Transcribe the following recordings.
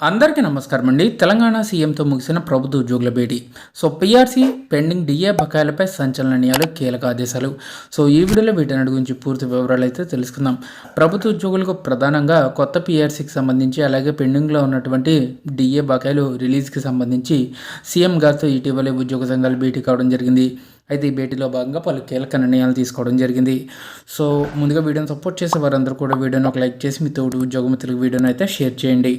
అందరికీ నమస్కారం అండి. తెలంగాణ సీఎంతో ముగిసిన ప్రభుత్వ ఉద్యోగుల భేటీ. సో పీఆర్సీ పెండింగ్ డిఏ బకాయిలపై సంచలన నిర్ణయాలు కీలక ఆదేశాలు. సో ఈ వీడియోలో వీటన్నిటి గురించి పూర్తి వివరాలు అయితే తెలుసుకుందాం. ప్రభుత్వ ఉద్యోగులకు ప్రధానంగా కొత్త పీఆర్సీకి సంబంధించి అలాగే పెండింగ్లో ఉన్నటువంటి డిఏ బకాయిలు రిలీజ్కి సంబంధించి సీఎం గారితో ఇటీవలే ఉద్యోగ సంఘాలు భేటీ కావడం జరిగింది. అయితే ఈ భేటీలో భాగంగా పలు కీలక నిర్ణయాలు తీసుకోవడం జరిగింది. సో ముందుగా వీడియోని సపోర్ట్ చేసే వారందరూ కూడా వీడియోని ఒక లైక్ చేసి మీ తోటి ఉద్యోగ తెలుగు వీడియోని అయితే షేర్ చేయండి.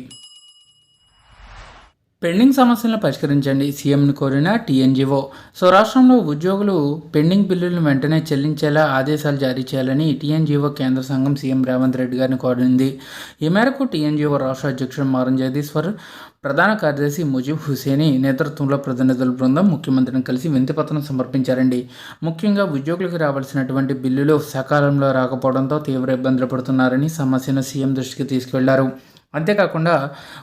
పెండింగ్ సమస్యలను పరిష్కరించండి సీఎంను కోరిన టీఎన్జీఓ. సో రాష్ట్రంలో ఉద్యోగులు పెండింగ్ బిల్లులను వెంటనే చెల్లించేలా ఆదేశాలు జారీ చేయాలని టీఎన్జీఓ కేంద్ర సంఘం సీఎం రేవంత్ రెడ్డి గారిని కోరింది. ఈ మేరకు టీఎన్జీఓ రాష్ట్ర అధ్యక్షుడు మారం జగదీశ్వర్ ప్రధాన కార్యదర్శి ముజీబ్ హుసేని నేతృత్వంలో ప్రతినిధుల బృందం ముఖ్యమంత్రిని కలిసి వింతిపత్రం సమర్పించారండి. ముఖ్యంగా ఉద్యోగులకు రావాల్సినటువంటి బిల్లులు సకాలంలో రాకపోవడంతో తీవ్ర ఇబ్బందులు పడుతున్నారని సమస్యను సీఎం దృష్టికి తీసుకెళ్ళారు. అంతేకాకుండా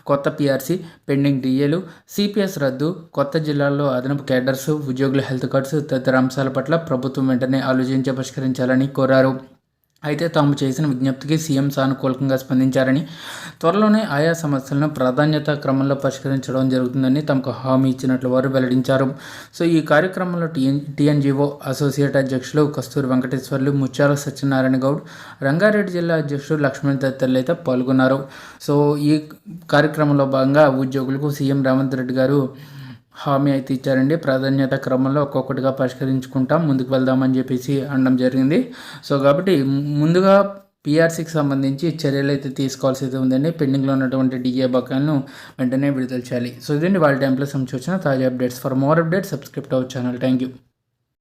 కొత్త పిఆర్సీ పెండింగ్ డిఏలు సిపిఎస్ రద్దు కొత్త జిల్లాల్లో అదనపు కేడర్స్ ఉద్యోగుల హెల్త్ కార్డ్స్ తదితర అంశాల పట్ల ప్రభుత్వం వెంటనే ఆలోచించి పరిష్కరించాలని కోరారు. అయితే తాము చేసిన విజ్ఞప్తికి సీఎం సానుకూలంగా స్పందించారని త్వరలోనే ఆయా సమస్యలను ప్రాధాన్యత క్రమంలో పరిష్కరించడం జరుగుతుందని తమకు హామీ ఇచ్చినట్లు వారు వెల్లడించారు. సో ఈ కార్యక్రమంలో టీఎన్ టీఎన్జీఓ అసోసియేట్ అధ్యక్షులు కస్తూరి వెంకటేశ్వర్లు ముత్యాల సత్యనారాయణ గౌడ్ రంగారెడ్డి జిల్లా అధ్యక్షుడు లక్ష్మణ్ తదితరులు అయితే పాల్గొన్నారు. సో ఈ కార్యక్రమంలో భాగంగా ఉద్యోగులకు సీఎం రేవంత్ రెడ్డి గారు హామీ అయితే ఇచ్చారండి. ప్రాధాన్యత క్రమంలో ఒక్కొక్కటిగా పరిష్కరించుకుంటాం. ముందుకు వెళ్దామని చెప్పేసి అనడం జరిగింది. సో కాబట్టి ముందుగా పీఆర్సీకి సంబంధించి చర్యలు అయితే తీసుకోవాల్సి అయితే ఉందండి. పెండింగ్లో ఉన్నటువంటి డిఏ బకాలను వెంటనే విడుదల చేయాలి. సో ఇదండి వాళ్ళ టైంలో సంబంధించిన తాజా updates. For more updates subscribe our channel. Thank you